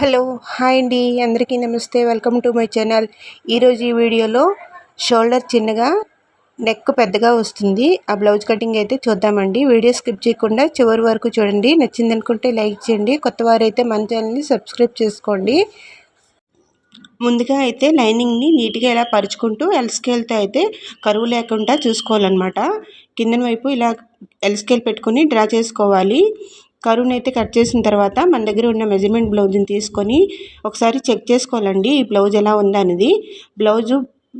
Hello hi అండి. అందరికీ నమస్తే. Welcome to my channel. ఈరోజు ఈ వీడియోలో షోల్డర్ చిన్నగా నెక్ పెద్దగా వస్తుంది. ఆ బ్లౌజ్ కటింగ్ అయితే చూద్దామండి. వీడియో స్కిప్ చేయకుండా చివరి వరకు చూడండి. నచ్చింది అనుకుంటే లైక్ చేయండి. కొత్త వారైతే మన ఛానల్ని సబ్స్క్రైబ్ చేసుకోండి. ముందుగా అయితే లైనింగ్ని నీట్గా ఇలా పరుచుకుంటూ ఎల్స్కేల్తో అయితే కరువు లేకుండా చూసుకోవాలన్నమాట. కిందన వైపు ఇలా ఎల్ పెట్టుకుని పెట్టుకొని డ్రా చేసుకోవాలి. కరువుని అయితే కట్ చేసిన తర్వాత మన దగ్గర ఉన్న మెజర్మెంట్ బ్లౌజ్ని తీసుకొని ఒకసారి చెక్ చేసుకోవాలండి. ఈ బ్లౌజ్ ఎలా ఉందనేది. బ్లౌజు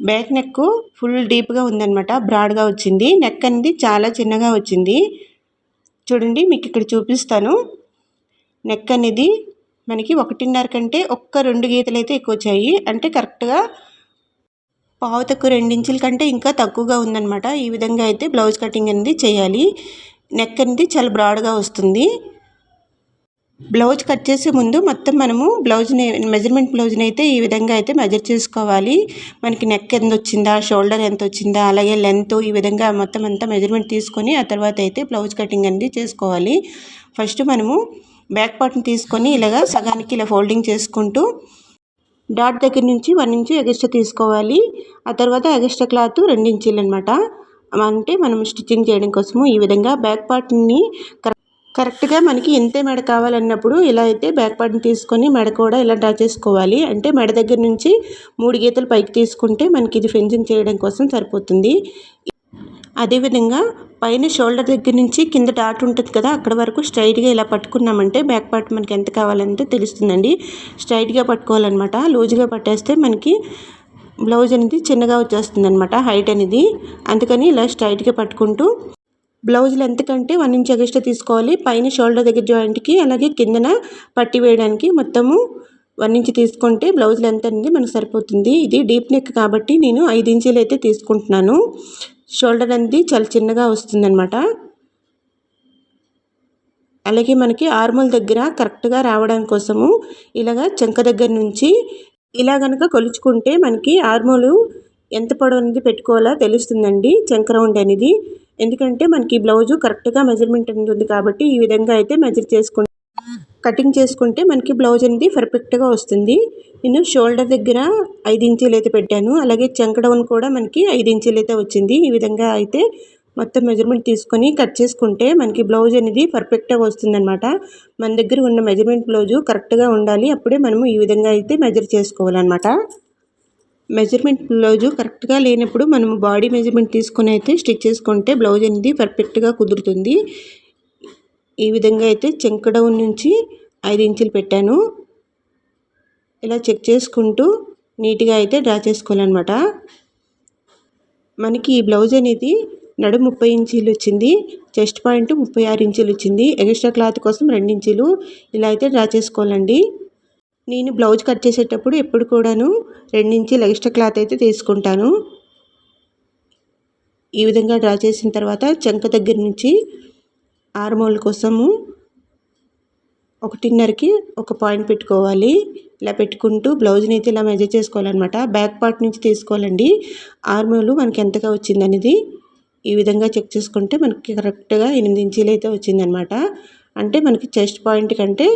బ్యాక్ నెక్ ఫుల్ డీప్గా ఉందనమాట బ్రాడ్గా వచ్చింది. నెక్ అనేది చాలా చిన్నగా వచ్చింది. చూడండి మీకు ఇక్కడ చూపిస్తాను. నెక్ అనేది మనకి ఒకటిన్నర కంటే ఒక్క రెండు గీతలు అయితే ఎక్కువ వచ్చాయి అంటే కరెక్ట్గా పావు తక్కువ రెండించుల కంటే ఇంకా తక్కువగా ఉందన్నమాట. ఈ విధంగా అయితే బ్లౌజ్ కటింగ్ అనేది చేయాలి. నెక్ అనేది చాలా బ్రాడ్గా వస్తుంది. బ్లౌజ్ కట్ చేసే ముందు మొత్తం మనము బ్లౌజ్ని మెజర్మెంట్ బ్లౌజ్ని అయితే ఈ విధంగా అయితే మెజర్ చేసుకోవాలి. మనకి నెక్ ఎంత వచ్చిందా షోల్డర్ ఎంత వచ్చిందా అలాగే లెంత్ ఈ విధంగా మొత్తం అంతా మెజర్మెంట్ తీసుకొని ఆ తర్వాత అయితే బ్లౌజ్ కటింగ్ అనేది చేసుకోవాలి. ఫస్ట్ మనము బ్యాక్ పార్ట్ని తీసుకొని ఇలాగా సగానికి ఇలా ఫోల్డింగ్ చేసుకుంటూ డాట్ దగ్గర నుంచి వన్ ఇంచు ఎగస్ట్రా తీసుకోవాలి. ఆ తర్వాత ఎగస్ట్రా క్లాత్ రెండు ఇంచీలు అనమాట అంటే మనం స్టిచ్చింగ్ చేయడం కోసము ఈ విధంగా బ్యాక్ పార్ట్ని కరెక్ట్గా మనకి ఎంతే మెడ కావాలన్నప్పుడు ఇలా అయితే బ్యాక్ పార్ట్ని తీసుకొని మెడ కూడా ఇలా డ్రా చేసుకోవాలి. అంటే మెడ దగ్గర నుంచి మూడు గీతలు పైకి తీసుకుంటే మనకి ఇది ఫెన్సింగ్ చేయడం కోసం సరిపోతుంది. అదేవిధంగా పైన షోల్డర్ దగ్గర నుంచి కింద డాట్ ఉంటుంది కదా అక్కడ వరకు స్ట్రైట్గా ఇలా పట్టుకున్నామంటే బ్యాక్ పార్ట్ మనకి ఎంత కావాలంటే తెలుస్తుందండి. స్ట్రైట్గా పట్టుకోవాలన్నమాట. లూజ్గా పట్టేస్తే మనకి బ్లౌజ్ అనేది చిన్నగా వచ్చేస్తుంది అనమాట హైట్ అనేది. అందుకని ఇలా స్ట్రైట్గా పట్టుకుంటూ బ్లౌజ్ లెంత్ కంటే వన్ ఇంచ్ ఎగస్ట్రా తీసుకోవాలి. పైన షోల్డర్ దగ్గర జాయింట్కి అలాగే కిందన పట్టి వేయడానికి మొత్తము వన్ ఇంచ్ తీసుకుంటే బ్లౌజ్ లెంత్ అనేది మనకు సరిపోతుంది. ఇది డీప్ నెక్ కాబట్టి నేను ఐదు ఇంచీలు అయితే తీసుకుంటున్నాను. షోల్డర్ అనేది చాలా చిన్నగా వస్తుందన్నమాట. అలాగే మనకి ఆర్మల్ దగ్గర కరెక్ట్గా రావడం కోసము ఇలాగా చెంక దగ్గర నుంచి ఇలా కనుక కొలుచుకుంటే మనకి ఆర్మోలు ఎంత పొడవు అనేది పెట్టుకోవాలో తెలుస్తుందండి చంక రౌండ్ అనేది. ఎందుకంటే మనకి బ్లౌజు కరెక్ట్గా మెజర్మెంట్ ఉంటుంది కాబట్టి ఈ విధంగా అయితే మెజర్ చేసుకుంటే కటింగ్ చేసుకుంటే మనకి బ్లౌజ్ అనేది పర్ఫెక్ట్గా వస్తుంది. నేను షోల్డర్ దగ్గర ఐదు ఇంచీలు అయితే పెట్టాను. అలాగే చంక డౌన్ కూడా మనకి ఐదు ఇంచీలు అయితే వచ్చింది. ఈ విధంగా అయితే మొత్తం మెజర్మెంట్ తీసుకొని కట్ చేసుకుంటే మనకి బ్లౌజ్ అనేది పర్ఫెక్ట్గా వస్తుందన్నమాట. మన దగ్గర ఉన్న మెజర్మెంట్ బ్లౌజు కరెక్ట్గా ఉండాలి. అప్పుడే మనము ఈ విధంగా అయితే మెజర్ చేసుకోవాలన్నమాట. మెజర్మెంట్ బ్లౌజు కరెక్ట్గా లేనప్పుడు మనము బాడీ మెజర్మెంట్ తీసుకొని అయితే స్టిచ్ చేసుకుంటే బ్లౌజ్ అనేది పర్ఫెక్ట్గా కుదురుతుంది. ఈ విధంగా అయితే చెంక డౌన్ నుంచి ఐదు ఇంచులు పెట్టాను. ఇలా చెక్ చేసుకుంటూ నీట్గా అయితే డ్రా చేసుకోవాలన్నమాట. మనకి ఈ బ్లౌజ్ అనేది నడు ముప్పై ఇంచీలు వచ్చింది. చెస్ట్ పాయింట్ ముప్పై ఆరు ఇంచీలు వచ్చింది. ఎక్స్ట్రా క్లాత్ కోసం రెండు ఇంచీలు ఇలా అయితే డ్రా చేసుకోవాలండి. నేను బ్లౌజ్ కట్ చేసేటప్పుడు ఎప్పుడు కూడాను రెండించులు ఎక్స్ట్రా క్లాత్ అయితే తీసుకుంటాను. ఈ విధంగా డ్రా చేసిన తర్వాత చెంక దగ్గర నుంచి ఆరుమూల కోసము ఒకటిన్నరకి ఒక పాయింట్ పెట్టుకోవాలి. ఇలా పెట్టుకుంటూ బ్లౌజ్ని అయితే ఇలా మెజర్ చేసుకోవాలన్నమాట. బ్యాక్ పార్ట్ నుంచి తీసుకోవాలండి. ఆర్మోలు మనకి ఎంతగా వచ్చింది అనేది ఈ విధంగా చెక్ చేసుకుంటే మనకి కరెక్ట్గా ఎనిమిది ఇంచీలు అయితే వచ్చిందనమాట అంటే మనకి చెస్ట్ పాయింట్ కంటే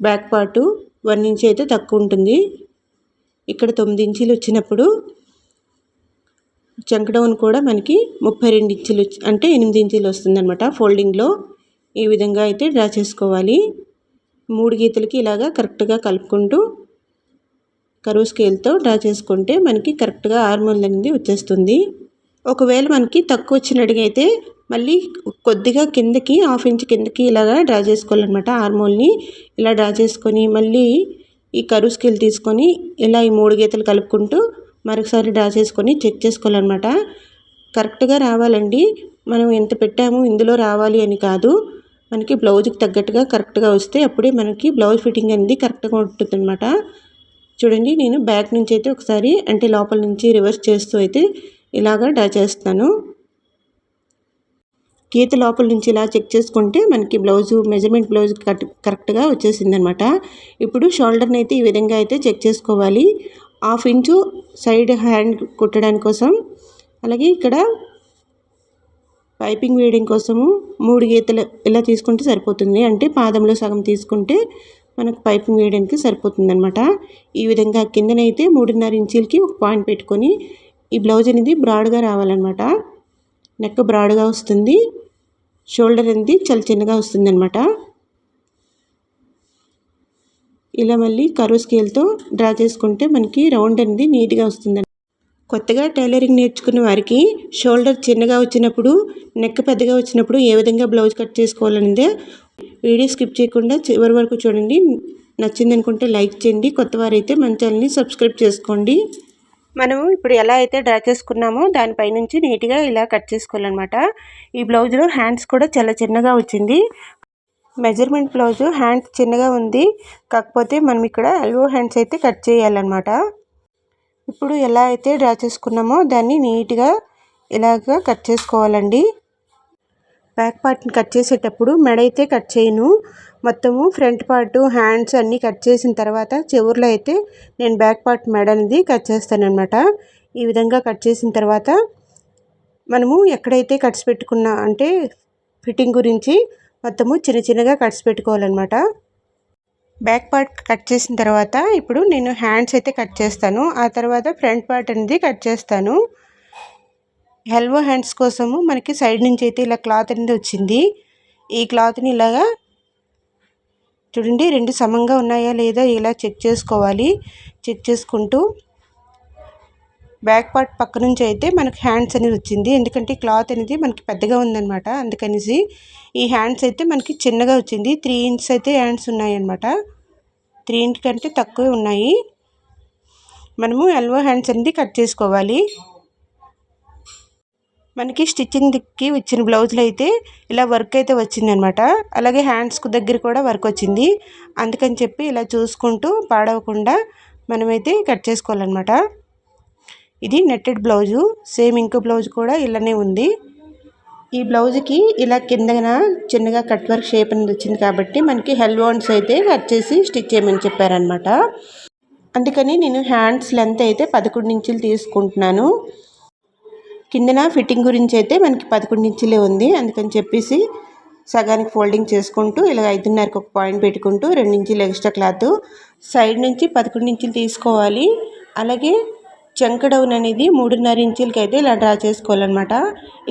బ్యాక్ పార్టు వన్ ఇంచ్ అయితే తక్కువ ఉంటుంది. ఇక్కడ తొమ్మిది ఇంచీలు వచ్చినప్పుడు చంకడౌన్ కూడా మనకి ముప్పై రెండు ఇంచులు అంటే ఎనిమిది ఇంచులు వస్తుందన్నమాట ఫోల్డింగ్లో. ఈ విధంగా అయితే డ్రా చేసుకోవాలి. మూడు గీతలకి ఇలాగా కరెక్ట్గా కలుపుకుంటూ కరువు స్కేల్తో డ్రా చేసుకుంటే మనకి కరెక్ట్గా ఆర్మోల్ అనేది వచ్చేస్తుంది. ఒకవేళ మనకి తక్కువ వచ్చినట్టుగా అయితే మళ్ళీ కొద్దిగా కిందకి హాఫ్ ఇంచ్ కిందకి ఇలాగా డ్రా చేసుకోవాలన్నమాట. ఆర్మోల్ని ఇలా డ్రా చేసుకొని మళ్ళీ ఈ కరువు స్కిల్ తీసుకొని ఇలా ఈ మూడు గీతలు కలుపుకుంటూ మరొకసారి డ్రా చేసుకొని చెక్ చేసుకోవాలన్నమాట. కరెక్ట్గా రావాలండి. మనం ఎంత పెట్టాము ఇందులో రావాలి అని కాదు. మనకి బ్లౌజ్కి తగ్గట్టుగా కరెక్ట్గా వస్తే అప్పుడే మనకి బ్లౌజ్ ఫిట్టింగ్ అనేది కరెక్ట్గా ఉంటుంది అనమాట చూడండి నేను బ్యాక్ నుంచి అయితే ఒకసారి అంటే లోపల నుంచి రివర్స్ చేస్తూ అయితే ఇలాగా డ్రా చేస్తాను. గీత లోపల నుంచి ఇలా చెక్ చేసుకుంటే మనకి బ్లౌజు మెజర్మెంట్ బ్లౌజ్ కట్ కరెక్ట్గా వచ్చేసింది అనమాట ఇప్పుడు షోల్డర్ని అయితే ఈ విధంగా అయితే చెక్ చేసుకోవాలి. హాఫ్ ఇంచు సైడ్ హ్యాండ్ కుట్టడానికి కోసం అలాగే ఇక్కడ పైపింగ్ వేయడం కోసము మూడు గీతలు ఇలా తీసుకుంటే సరిపోతుంది. అంటే పాదంలో సగం తీసుకుంటే మనకు పైపింగ్ వేయడానికి సరిపోతుందనమాట ఈ విధంగా కిందనైతే మూడున్నర ఇంచీలకి ఒక పాయింట్ పెట్టుకొని ఈ బ్లౌజ్ అనేది బ్రాడ్గా రావాలన్నమాట. నెక్ బ్రాడ్గా వస్తుంది. షోల్డర్ అనేది చాలా చిన్నగా వస్తుందన్నమాట. ఇలా మళ్ళీ కరువు స్కేల్తో డ్రా చేసుకుంటే మనకి రౌండ్ అనేది నీట్గా వస్తుందండి కొత్తగా టైలరింగ్ నేర్చుకున్న వారికి షోల్డర్ చిన్నగా వచ్చినప్పుడు నెక్ పెద్దగా వచ్చినప్పుడు ఏ విధంగా బ్లౌజ్ కట్ చేసుకోవాలనేదే వీడియో స్కిప్ చేయకుండా చివరి వరకు చూడండి. నచ్చింది అనుకుంటే లైక్ చేయండి. కొత్త వారైతే మన ఛానల్ని సబ్స్క్రైబ్ చేసుకోండి. మనము ఇప్పుడు ఎలా అయితే డ్రా చేసుకున్నామో దానిపైనుంచి నీట్గా ఇలా కట్ చేసుకోవాలన్నమాట. ఈ బ్లౌజ్లో హ్యాండ్స్ కూడా చాలా చిన్నగా వచ్చింది. మెజర్మెంట్ బ్లౌజు హ్యాండ్స్ చిన్నగా ఉంది. కాకపోతే మనం ఇక్కడ ఎల్వో హ్యాండ్స్ అయితే కట్ చేయాలన్నమాట. ఇప్పుడు ఎలా అయితే డ్రా చేసుకున్నామో దాన్ని నీట్గా ఇలాగ కట్ చేసుకోవాలండి. బ్యాక్ పార్ట్ని కట్ చేసేటప్పుడు మెడ అయితే కట్ చేయను. మొత్తము ఫ్రంట్ పార్ట్ హ్యాండ్స్ అన్నీ కట్ చేసిన తర్వాత చివరిలో అయితే నేను బ్యాక్ పార్ట్ మెడ అనేది కట్ చేస్తానమాట ఈ విధంగా కట్ చేసిన తర్వాత మనము ఎక్కడైతే కట్స్ పెట్టుకున్నా అంటే ఫిట్టింగ్ గురించి మొత్తము చిన్న చిన్నగా కట్స్ పెట్టుకోవాలన్నమాట. బ్యాక్ పార్ట్ కట్ చేసిన తర్వాత ఇప్పుడు నేను హ్యాండ్స్ అయితే కట్ చేస్తాను. ఆ తర్వాత ఫ్రంట్ పార్ట్ అనేది కట్ చేస్తాను. హెల్వో హ్యాండ్స్ కోసము మనకి సైడ్ నుంచి అయితే ఇలా క్లాత్ అనేది వచ్చింది. ఈ క్లాత్ని ఇలాగా చూడండి రెండు సమంగా ఉన్నాయా లేదా ఇలా చెక్ చేసుకోవాలి. చెక్ చేసుకుంటూ బ్యాక్ పార్ట్ పక్క నుంచి అయితే మనకి హ్యాండ్స్ అనేది వచ్చింది. ఎందుకంటే క్లాత్ అనేది మనకి పెద్దగా ఉందన్నమాట. అందుకనేసి ఈ హ్యాండ్స్ అయితే మనకి చిన్నగా వచ్చింది. త్రీ ఇంచ్ అయితే హ్యాండ్స్ ఉన్నాయన్నమాట. త్రీ ఇంచ్ కంటే తక్కువే ఉన్నాయి. మనము ఎల్వో హ్యాండ్స్ అనేది కట్ చేసుకోవాలి. మనకి స్టిచ్చింగ్ దిక్కి వచ్చిన బ్లౌజులు అయితే ఇలా వర్క్ అయితే వచ్చిందనమాట. అలాగే హ్యాండ్స్కు దగ్గర కూడా వర్క్ వచ్చింది. అందుకని చెప్పి ఇలా చూసుకుంటూ పాడవకుండా మనమైతే కట్ చేసుకోవాలన్నమాట ఇది నెట్టెడ్ బ్లౌజు. సేమ్ ఇంకో బ్లౌజ్ కూడా ఇలానే ఉంది. ఈ బ్లౌజ్కి ఇలా కిందన చిన్నగా కట్ వర్క్ షేప్ అనేది వచ్చింది కాబట్టి మనకి హెల్ వాన్స్ అయితే కట్ చేసి స్టిచ్ చేయమని చెప్పారనమాట. అందుకని నేను హ్యాండ్స్ లెంత్ అయితే పదకొండు ఇంచులు తీసుకుంటున్నాను. కిందన ఫిట్టింగ్ గురించి అయితే మనకి పదకొండు ఇంచులే ఉంది. అందుకని చెప్పేసి సగానికి ఫోల్డింగ్ చేసుకుంటూ ఇలా ఐదున్నరకు ఒక పాయింట్ పెట్టుకుంటూ రెండు ఇంచులు ఎక్స్ట్రా క్లాత్ సైడ్ నుంచి పదకొండు ఇంచులు తీసుకోవాలి. అలాగే చంక డౌన్ అనేది మూడున్నర ఇంచులకి అయితే ఇలా డ్రా చేసుకోవాలన్నమాట.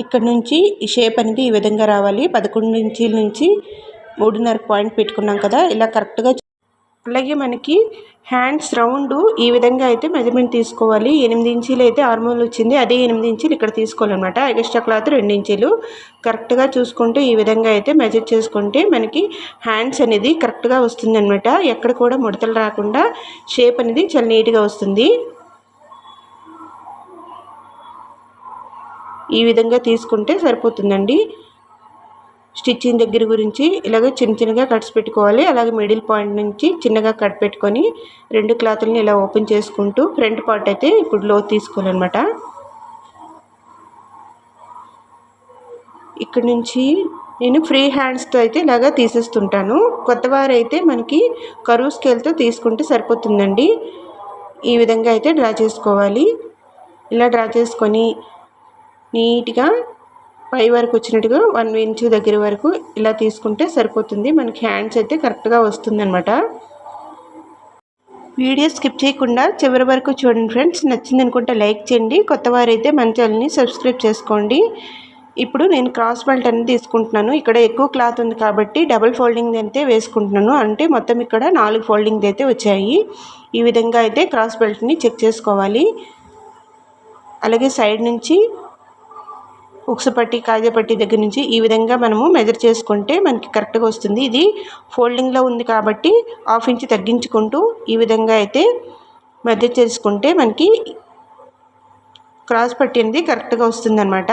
ఇక్కడ నుంచి ఈ షేప్ అనేది ఈ విధంగా రావాలి. పదకొండు ఇంచుల నుంచి మూడున్నర పాయింట్ పెట్టుకున్నాం కదా ఇలా కరెక్ట్గా అలాగే మనకి హ్యాండ్స్ రౌండ్ ఈ విధంగా అయితే మెజర్మెంట్ తీసుకోవాలి. ఎనిమిది ఇంచీలు అయితే ఆర్మోల్ వచ్చింది. అదే ఎనిమిది ఇంచీలు ఇక్కడ తీసుకోవాలన్నమాట. ఎక్స్ట్రా క్లాత్ రెండు ఇంచీలు. కరెక్ట్గా చూసుకుంటూ ఈ విధంగా అయితే మెజర్ చేసుకుంటే మనకి హ్యాండ్స్ అనేది కరెక్ట్గా వస్తుంది అనమాట ఎక్కడ కూడా ముడతలు రాకుండా షేప్ అనేది చాలా నీట్గా వస్తుంది. ఈ విధంగా తీసుకుంటే సరిపోతుందండి. స్టిచ్చింగ్ దగ్గర గురించి ఇలాగ చిన్న చిన్నగా కట్స్ పెట్టుకోవాలి. అలాగే మిడిల్ పాయింట్ నుంచి చిన్నగా కట్ పెట్టుకొని రెండు క్లాత్లని ఇలా ఓపెన్ చేసుకుంటూ ఫ్రంట్ పార్ట్ అయితే ఇప్పుడు లో తీసుకోవాలన్నమాట. ఇక్కడ నుంచి నేను ఫ్రీ హ్యాండ్స్తో అయితే ఇలాగా తీసేస్తుంటాను. కొత్తవారైతే మనకి కరువు స్కేల్తో తీసుకుంటే సరిపోతుందండి. ఈ విధంగా అయితే డ్రా చేసుకోవాలి. ఇలా డ్రా చేసుకొని నీట్గా పై వరకు వచ్చినట్టుగా వన్ ఇంచ్ దగ్గర వరకు ఇలా తీసుకుంటే సరిపోతుంది. మనకి హ్యాండ్స్ అయితే కరెక్ట్గా వస్తుందన్నమాట. వీడియో స్కిప్ చేయకుండా చివరి వరకు చూడండి ఫ్రెండ్స్. నచ్చింది అనుకుంటే లైక్ చేయండి. కొత్త వారైతే మన ఛానల్ని సబ్స్క్రైబ్ చేసుకోండి. ఇప్పుడు నేను క్రాస్ బెల్ట్ అనేది తీసుకుంటున్నాను. ఇక్కడ ఎక్కువ క్లాత్ ఉంది కాబట్టి డబుల్ ఫోల్డింగ్ అయితే వేసుకుంటున్నాను. అంటే మొత్తం ఇక్కడ నాలుగు ఫోల్డింగ్ అయితే వచ్చాయి. ఈ విధంగా అయితే క్రాస్ బెల్ట్ని చెక్ చేసుకోవాలి. అలాగే సైడ్ నుంచి ఉక్సు పట్టి కాజపట్టి దగ్గర నుంచి ఈ విధంగా మనము మెజర్ చేసుకుంటే మనకి కరెక్ట్గా వస్తుంది. ఇది ఫోల్డింగ్లో ఉంది కాబట్టి హాఫ్ ఇంచ్ తగ్గించుకుంటూ ఈ విధంగా అయితే మెజర్ చేసుకుంటే మనకి క్రాస్ పట్టి అనేది కరెక్ట్గా వస్తుందన్నమాట.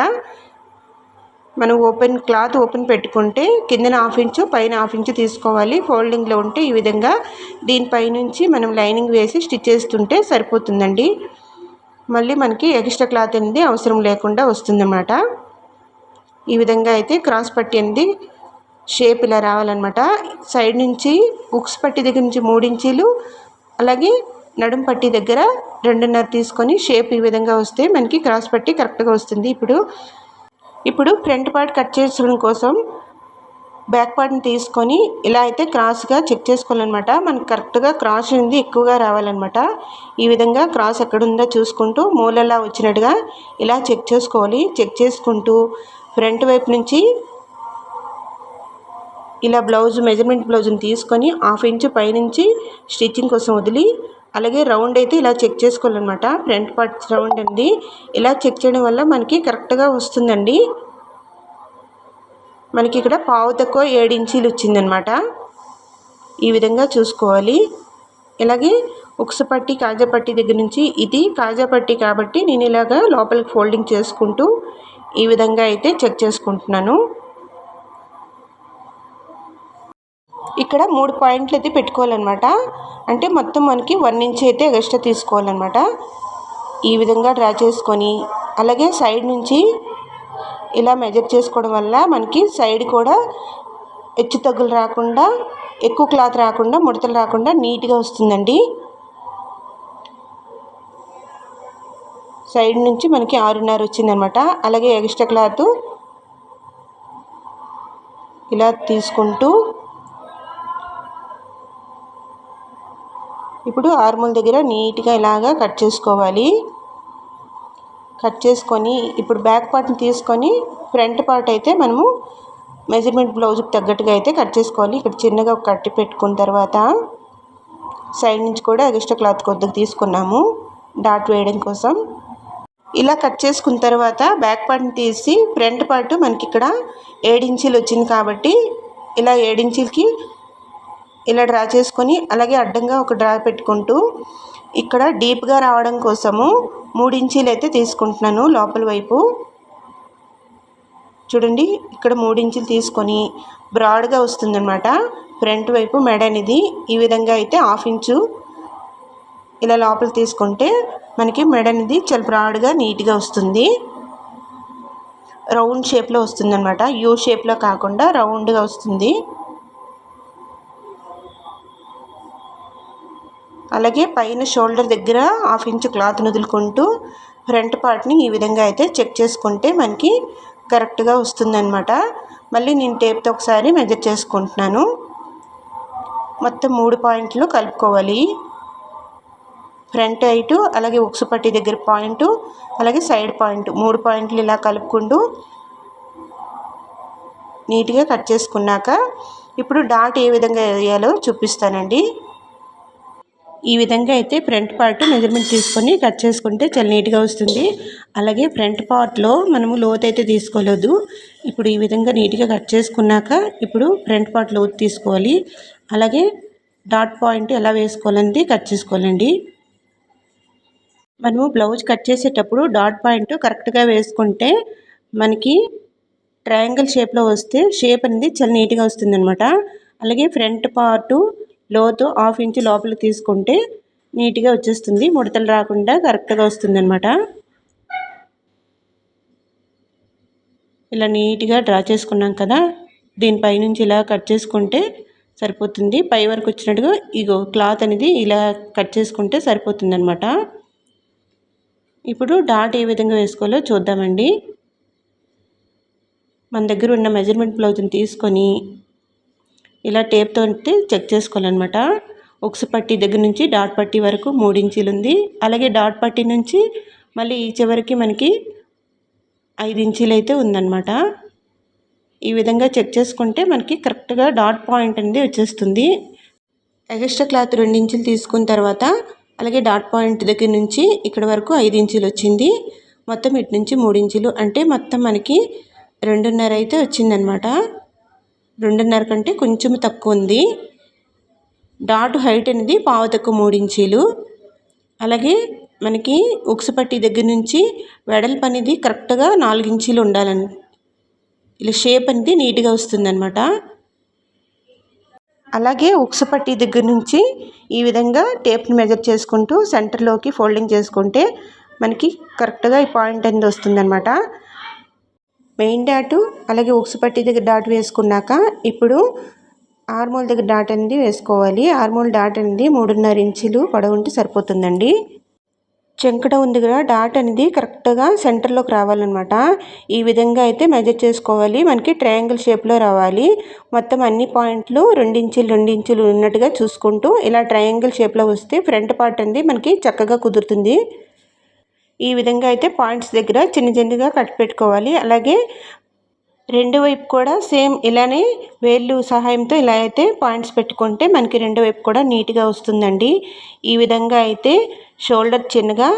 మనం ఓపెన్ క్లాత్ ఓపెన్ పెట్టుకుంటే కిందన హాఫ్ ఇంచు పైన హాఫ్ ఇంచు తీసుకోవాలి. ఫోల్డింగ్లో ఉంటే ఈ విధంగా దీనిపై నుంచి మనం లైనింగ్ వేసి స్టిచ్ చేస్తుంటే సరిపోతుందండి. మళ్ళీ మనకి ఎక్స్ట్రా క్లాత్ అనేది అవసరం లేకుండా వస్తుందన్నమాట. ఈ విధంగా అయితే క్రాస్ పట్టి అనేది షేప్ ఇలా రావాలన్నమాట. సైడ్ నుంచి బుక్స్ పట్టి దగ్గర నుంచి మూడించీలు అలాగే నడుం పట్టి దగ్గర రెండున్నర తీసుకొని షేప్ ఈ విధంగా వస్తే మనకి క్రాస్ పట్టి కరెక్ట్గా వస్తుంది. ఇప్పుడు ఇప్పుడు ఫ్రంట్ పార్ట్ కట్ చేసుకోవడం కోసం బ్యాక్ పార్ట్ని తీసుకొని ఇలా అయితే క్రాస్గా చెక్ చేసుకోవాలన్నమాట. మనకు కరెక్ట్గా క్రాస్ అనేది ఎక్కువగా రావాలన్నమాట. ఈ విధంగా క్రాస్ ఎక్కడుందో చూసుకుంటూ మూలలా వచ్చినట్టుగా ఇలా చెక్ చేసుకోవాలి. చెక్ చేసుకుంటూ ఫ్రంట్ వైపు నుంచి ఇలా బ్లౌజ్ మెజర్మెంట్ బ్లౌజ్ని తీసుకొని హాఫ్ ఇంచ్ పైనుంచి స్టిచ్చింగ్ కోసం వదిలి అలాగే రౌండ్ అయితే ఇలా చెక్ చేసుకోవాలన్నమాట. ఫ్రంట్ పార్ట్ రౌండ్ అండి. ఇలా చెక్ చేయడం వల్ల మనకి కరెక్ట్గా వస్తుందండి. మనకి ఇక్కడ పావు తక్కువ ఏడు ఇంచీలు వచ్చిందనమాట. ఈ విధంగా చూసుకోవాలి. ఇలాగే ఉక్సపట్టి కాజాపట్టి దగ్గర నుంచి ఇది కాజాపట్టి కాబట్టి నేను ఇలాగా లోపలికి ఫోల్డింగ్ చేసుకుంటూ ఈ విధంగా అయితే చెక్ చేసుకుంటున్నాను. ఇక్కడ మూడు పాయింట్లు అయితే పెట్టుకోవాలన్నమాట. అంటే మొత్తం మనకి వన్ ఇంచ్ అయితే ఎక్స్ట్రా తీసుకోవాలన్నమాట. ఈ విధంగా డ్రా చేసుకొని అలాగే సైడ్ నుంచి ఇలా మెజర్ చేసుకోవడం వల్ల మనకి సైడ్ కూడా హెచ్చు తగ్గులు రాకుండా ఎక్కువ క్లాత్ రాకుండా ముడతలు రాకుండా నీట్గా వస్తుందండి. సైడ్ నుంచి మనకి ఆరున్నర వచ్చిందనమాట. అలాగే ఎక్స్ట్రా క్లాత్ ఇలా తీసుకుంటూ ఇప్పుడు ఆర్మూల్ దగ్గర నీట్గా ఇలాగా కట్ చేసుకోవాలి. కట్ చేసుకొని ఇప్పుడు బ్యాక్ పార్ట్ని తీసుకొని ఫ్రంట్ పార్ట్ అయితే మనము మెజర్మెంట్ బ్లౌజ్కి తగ్గట్టుగా అయితే కట్ చేసుకోవాలి. ఇక్కడ చిన్నగా కట్టి పెట్టుకున్న తర్వాత సైడ్ నుంచి కూడా ఎక్స్ట్రా క్లాత్ కొద్దిగా తీసుకున్నాము. డాట్ వేయడం కోసం. ఇలా కట్ చేసుకున్న తర్వాత బ్యాక్ పార్ట్ని తీసి ఫ్రంట్ పార్ట్ మనకి ఇక్కడ ఏడించీలు వచ్చింది కాబట్టి ఇలా ఏడించీలకి ఇలా డ్రా చేసుకొని అలాగే అడ్డంగా ఒక డ్రా పెట్టుకుంటూ ఇక్కడ డీప్గా రావడం కోసము ఇంచీలు అయితే తీసుకుంటున్నాను లోపల వైపు. చూడండి ఇక్కడ మూడించీలు ఇంచులు తీసుకొని బ్రాడ్గా వస్తుందన్నమాట. ఫ్రంట్ వైపు మెడ అనేది ఈ విధంగా అయితే హాఫ్ ఇంచు ఇలా లోపల తీసుకుంటే మనకి మెడ అనేది చాలా బ్రాడ్గా నీట్గా వస్తుంది. రౌండ్ షేప్లో వస్తుంది అనమాట యూ షేప్లో కాకుండా రౌండ్గా వస్తుంది. అలాగే పైన షోల్డర్ దగ్గర హాఫ్ ఇంచ్ క్లాత్ వదులుకుంటూ ఫ్రంట్ పార్ట్ని ఈ విధంగా అయితే చెక్ చేసుకుంటే మనకి కరెక్ట్గా వస్తుందన్నమాట. మళ్ళీ నేను టేప్తో ఒకసారి మెజర్ చేసుకుంటున్నాను. మొత్తం మూడు పాయింట్లు కలుపుకోవాలి. ఫ్రంట్ హైటు అలాగే ఉక్సు పట్టి దగ్గర పాయింట్ అలాగే సైడ్ పాయింట్ మూడు పాయింట్లు ఇలా కలుపుకుంటూ నీట్గా కట్ చేసుకున్నాక ఇప్పుడు డాట్ ఏ విధంగా వేయాలో చూపిస్తానండి. ఈ విధంగా అయితే ఫ్రంట్ పార్ట్ మెజర్మెంట్ తీసుకొని కట్ చేసుకుంటే చాలా నీట్గా వస్తుంది. అలాగే ఫ్రంట్ పార్ట్లో మనము లోత్ అయితే తీసుకోలేదు. ఇప్పుడు ఈ విధంగా నీట్గా కట్ చేసుకున్నాక ఇప్పుడు ఫ్రంట్ పార్ట్ లోతు తీసుకోవాలి. అలాగే డాట్ పాయింట్ ఎలా వేసుకోవాలంటే కట్ చేసుకోవాలండి. మనము బ్లౌజ్ కట్ చేసేటప్పుడు డాట్ పాయింట్ కరెక్ట్గా వేసుకుంటే మనకి ట్రయాంగిల్ షేప్లో వస్తే షేప్ అనేది చాలా నీట్గా వస్తుందనమాట అలాగే ఫ్రంట్ పార్టు లోతు హాఫ్ ఇంచ్ లోపల తీసుకుంటే నీట్గా వచ్చేస్తుంది. ముడతలు రాకుండా కరెక్ట్గా వస్తుందన్నమాట. ఇలా నీట్గా డ్రా చేసుకున్నాం కదా దీనిపై నుంచి ఇలా కట్ చేసుకుంటే సరిపోతుంది. పై వరకు వచ్చినట్టుగా ఇగో క్లాత్ అనేది ఇలా కట్ చేసుకుంటే సరిపోతుంది అనమాట ఇప్పుడు డాట్ ఏ విధంగా వేసుకోవాలో చూద్దామండి. మన దగ్గర ఉన్న మెజర్మెంట్ బ్లౌజ్ని తీసుకొని ఇలా టేప్తో చెక్ చేసుకోవాలన్నమాట. ఉక్సు పట్టి దగ్గర నుంచి డాట్ పట్టి వరకు మూడు ఉంది. అలాగే డాట్ పట్టి నుంచి మళ్ళీ ఈ చివరికి మనకి ఐదు ఇంచీలు అయితే ఉందన్నమాట. ఈ విధంగా చెక్ చేసుకుంటే మనకి కరెక్ట్గా డాట్ పాయింట్ అనేది వచ్చేస్తుంది. ఎగస్ట్రా క్లాత్ రెండు ఇంచులు తీసుకున్న తర్వాత అలాగే డాట్ పాయింట్ దగ్గర నుంచి ఇక్కడ వరకు ఐదు ఇంచులు వచ్చింది. మొత్తం ఇటు నుంచి మూడు ఇంచులు. అంటే మొత్తం మనకి రెండున్నర అయితే వచ్చిందనమాట రెండున్నర కంటే కొంచెం తక్కువ ఉంది డాట్ హైట్ అనేది పావు తక్కువ మూడు ఇంచీలు. అలాగే మనకి ఉక్సుపట్టి దగ్గర నుంచి వెడల్పు అనేది కరెక్ట్గా నాలుగు ఇంచీలు ఉండాలని ఇలా షేప్ అనేది నీట్గా వస్తుందన్నమాట. అలాగే ఉక్సుపట్టి దగ్గర నుంచి ఈ విధంగా టేప్ని మెజర్ చేసుకుంటూ సెంటర్లోకి ఫోల్డింగ్ చేసుకుంటే మనకి కరెక్ట్గా ఈ పాయింట్ అనేది వస్తుందన్నమాట. మెయిన్ డాటు అలాగే ఉక్సు పట్టి దగ్గర డాట్ వేసుకున్నాక ఇప్పుడు ఆర్మోల్ దగ్గర డాట్ అనేది వేసుకోవాలి. ఆర్మోల్ డాట్ అనేది మూడున్నర ఇంచులు పొడవు ఉంటే సరిపోతుందండి. చెంకట ఉంది కదా డాట్ అనేది కరెక్ట్గా సెంటర్లోకి రావాలన్నమాట. ఈ విధంగా అయితే మెజర్ చేసుకోవాలి. మనకి ట్రయాంగిల్ షేప్లో రావాలి. మొత్తం అన్ని పాయింట్లు రెండించులు రెండించులు ఉన్నట్టుగా చూసుకుంటూ ఇలా ట్రయాంగిల్ షేప్లో వస్తే ఫ్రంట్ పార్ట్ అనేది మనకి చక్కగా కుదురుతుంది. ఈ విధంగా అయితే పాయింట్స్ దగ్గర చిన్న చిన్నగా కట్ పెట్టుకోవాలి. అలాగే రెండు వైపు కూడా సేమ్ ఇలానే వేళ్ళు సహాయంతో ఇలా అయితే పాయింట్స్ పెట్టుకుంటే మనకి రెండు వైపు కూడా నీట్గా వస్తుందండి. ఈ విధంగా అయితే షోల్డర్ చిన్నగా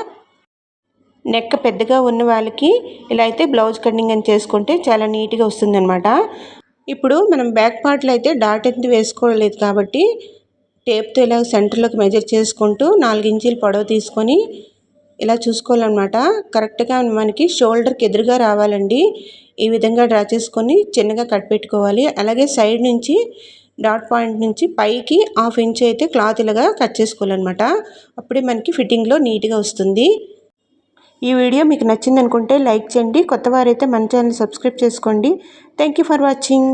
నెక్ పెద్దగా ఉన్న వాళ్ళకి ఇలా అయితే బ్లౌజ్ కటింగ్ అని చేసుకుంటే చాలా నీట్గా వస్తుందన్నమాట. ఇప్పుడు మనం బ్యాక్ పార్ట్లో అయితే డాట్ ఎంత వేసుకోలేదు కాబట్టి టేప్తో ఇలా సెంటర్లోకి మెజర్ చేసుకుంటూ నాలుగు ఇంచీలు పొడవు తీసుకొని ఇలా చూసుకోవాలన్నమాట. కరెక్ట్గా మనకి షోల్డర్కి ఎదురుగా రావాలండి. ఈ విధంగా డ్రా చేసుకొని చిన్నగా కట్ పెట్టుకోవాలి. అలాగే సైడ్ నుంచి డాట్ పాయింట్ నుంచి పైకి హాఫ్ ఇంచ్ అయితే క్లాత్ ఇలాగా కట్ చేసుకోవాలన్నమాట. అప్పుడే మనకి ఫిట్టింగ్లో నీట్గా వస్తుంది. ఈ వీడియో మీకు నచ్చింది అనుకుంటే లైక్ చేయండి. కొత్త వారైతే మన ఛానల్ సబ్స్క్రైబ్ చేసుకోండి. Thank you for watching.